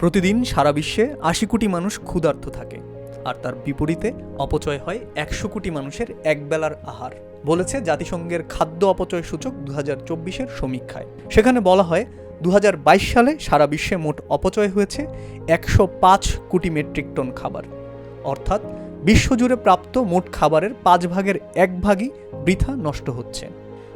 প্রতিদিন সারা বিশ্বে আশি কোটি মানুষ ক্ষুধার্ত থাকে, আর তার বিপরীতে অপচয় হয় একশো কোটি মানুষের একবেলার আহার, বলেছে জাতিসংঘের খাদ্য অপচয় সূচক দু হাজার চব্বিশের সমীক্ষায়। সেখানে বলা হয়, দুহাজার বাইশ সালে সারা বিশ্বে মোট অপচয় হয়েছে একশো পাঁচ কোটি মেট্রিক টন খাবার। অর্থাৎ বিশ্বজুড়ে প্রাপ্ত মোট খাবারের পাঁচ ভাগের এক ভাগই বৃথা নষ্ট হচ্ছে।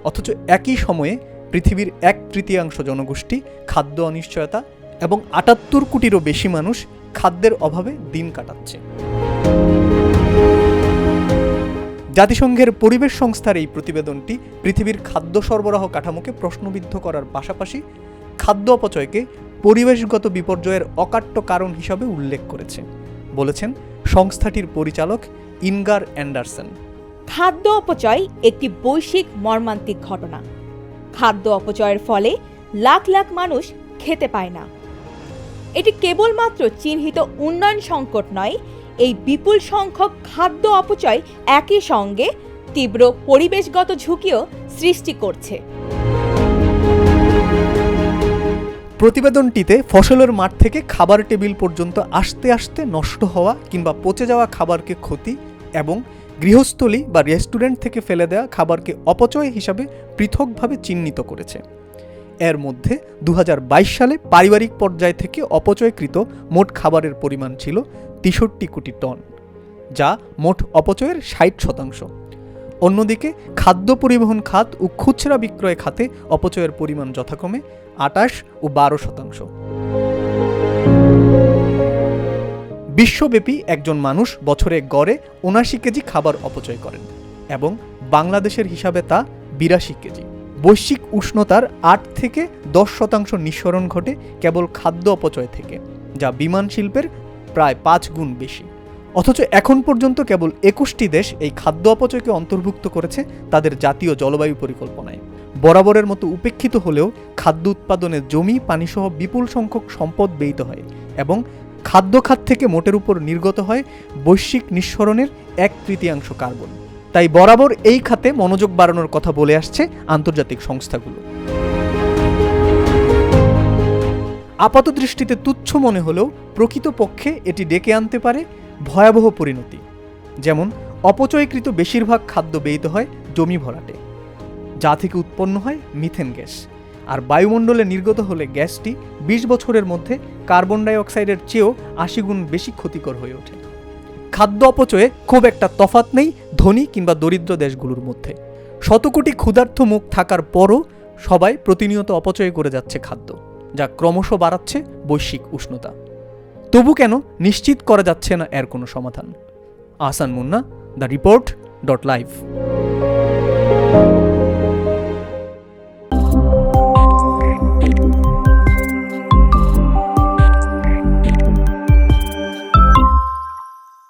অথচ একই সময়ে পৃথিবীর এক তৃতীয়াংশ জনগোষ্ঠী খাদ্য অনিশ্চয়তা এবং আটাত্তর কোটিরও বেশি মানুষ খাদ্যের অভাবে দিন কাটাচ্ছে। জাতিসংঘের পরিবেশ সংস্থার এই প্রতিবেদনটি পৃথিবীর খাদ্য সরবরাহ কাঠামোকে প্রশ্নবিদ্ধ করার পাশাপাশি খাদ্য অপচয়কে পরিবেশগত বিপর্যয়ের অকাট্য কারণ হিসাবে উল্লেখ করেছে, বলেছেন সংস্থাটির পরিচালক ইনগার অ্যান্ডারসন। খাদ্য অপচয় একটি বৈশ্বিক মর্মান্তিক ঘটনা। খাদ্য অপচয়ের ফলে লাখ লাখ মানুষ খেতে পায় না। এটি কেবলমাত্র চিহ্নিত উন্নয়ন সংকট নয়, এই বিপুল সংখ্যক খাদ্য অপচয় একই সঙ্গে তীব্র পরিবেশগত ঝুঁকিও সৃষ্টি করছে। প্রতিবেদনটিতে ফসলের মাঠ থেকে খাবার টেবিল পর্যন্ত আসতে আসতে নষ্ট হওয়া কিংবা পচে যাওয়া খাবারকে ক্ষতি এবং গৃহস্থলী বা রেস্টুরেন্ট থেকে ফেলে দেওয়া খাবারকে অপচয় হিসাবে পৃথকভাবে চিহ্নিত করেছে। এর মধ্যে দু হাজার বাইশ সালে পারিবারিক পর্যায় থেকে অপচয়কৃত মোট খাবারের পরিমাণ ছিল তেষট্টি কোটি টন, যা মোট অপচয়ের ষাট শতাংশ। অন্যদিকে খাদ্য পরিবহন খাত ও খুচরা বিক্রয় খাতে অপচয়ের পরিমাণ যথাক্রমে আটাশ ও বারো শতাংশ। বিশ্বব্যাপী একজন মানুষ বছরে গড়ে উনাশি কেজি খাবার অপচয় করেন এবং বাংলাদেশের হিসাবে তা বিরাশি কেজি। বৈশ্বিক উষ্ণতার আট থেকে দশ শতাংশ নিঃসরণ ঘটে কেবল খাদ্য অপচয় থেকে, যা বিমান শিল্পের প্রায় পাঁচ গুণ বেশি। অথচ এখন পর্যন্ত কেবল একুশটি দেশ এই খাদ্য অপচয়কে অন্তর্ভুক্ত করেছে তাদের জাতীয় জলবায়ু পরিকল্পনায়। বরাবরের মতো উপেক্ষিত হলেও খাদ্য উৎপাদনে জমি, পানিসহ বিপুল সংখ্যক সম্পদ ব্যয়িত হয় এবং খাদ্য খাত থেকে মোটের উপর নির্গত হয় বৈশ্বিক নিঃসরণের এক তৃতীয়াংশ কার্বন। তাই বরাবর এই খাতে মনোযোগ বাড়ানোর কথা বলে আসছে আন্তর্জাতিক সংস্থাগুলো। আপাত দৃষ্টিতে তুচ্ছ মনে হলেও প্রকৃতপক্ষে এটি ডেকে আনতে পারে ভয়াবহ পরিণতি। যেমন, অপচয়কৃত বেশিরভাগ খাদ্য ব্যয়িত হয় জমি ভরাটে, যা থেকে উৎপন্ন হয় মিথেন গ্যাস, আর বায়ুমণ্ডলে নির্গত হলে গ্যাসটি বিশ বছরের মধ্যে কার্বন ডাই অক্সাইডের চেয়েও আশি গুণ বেশি ক্ষতিকর হয়ে ওঠে। খাদ্য অপচয়ে খুব একটা তফাত নেই ধনী কিংবা দরিদ্র দেশগুলোর মধ্যে। শতকোটি ক্ষুধার্থ মুখ থাকার পরও সবাই প্রতিনিয়ত অপচয় করে যাচ্ছে খাদ্য, যা ক্রমশ বাড়াচ্ছে বৈশ্বিক উষ্ণতা। তবু কেন নিশ্চিত করা যাচ্ছে না এর কোনো সমাধান? Asan Munna, the report, dot live.